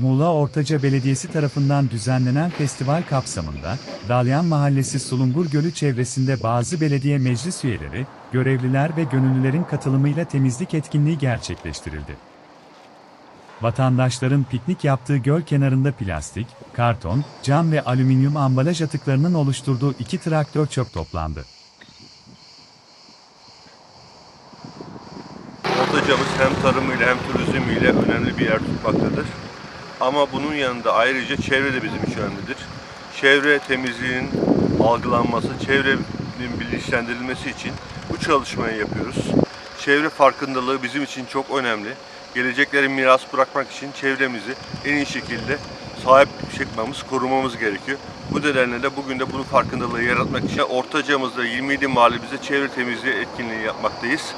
Muğla Ortaca Belediyesi tarafından düzenlenen festival kapsamında, Dalyan Mahallesi Sulungur Gölü çevresinde bazı belediye meclis üyeleri, görevliler ve gönüllülerin katılımıyla temizlik etkinliği gerçekleştirildi. Vatandaşların piknik yaptığı göl kenarında plastik, karton, cam ve alüminyum ambalaj atıklarının oluşturduğu iki traktör çöp toplandı. Ortacamız hem tarımıyla hem turizmiyle önemli bir yer tutmaktadır. Ama bunun yanında ayrıca çevre de bizim için önemlidir. Çevre temizliğinin algılanması, çevrenin bilinçlendirilmesi için bu çalışmayı yapıyoruz. Çevre farkındalığı bizim için çok önemli. Geleceklere miras bırakmak için çevremizi en iyi şekilde sahip çıkmamız, korumamız gerekiyor. Bu nedenle de bugün de bunun farkındalığı yaratmak için Ortacamızda 27 mahallemizde çevre temizliği etkinliği yapmaktayız.